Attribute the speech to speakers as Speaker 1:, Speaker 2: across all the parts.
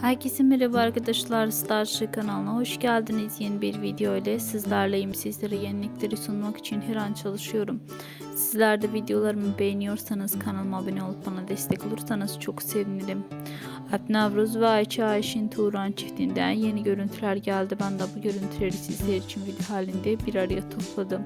Speaker 1: Herkese merhaba arkadaşlar Starship kanalına hoş geldiniz. Yeni bir video ile sizlerleyim. Sizlere yenilikleri sunmak için her an çalışıyorum. Sizler de videolarımı beğeniyorsanız kanalıma abone olup bana destek olursanız çok sevinirim. Alp Navruz ve Ayça Ayşin Turan çiftinden yeni görüntüler geldi. Ben de bu görüntüleri sizler için video halinde bir araya topladım.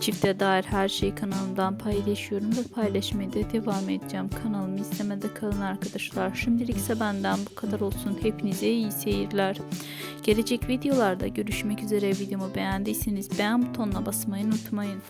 Speaker 1: Çifte dair her şeyi kanalımdan paylaşıyorum ve paylaşmaya da devam edeceğim. Kanalımı izlemede kalın arkadaşlar. Şimdilik ise benden bu kadar olsun. Hepinize iyi seyirler. Gelecek videolarda görüşmek üzere. Videomu beğendiyseniz beğen butonuna basmayı unutmayın.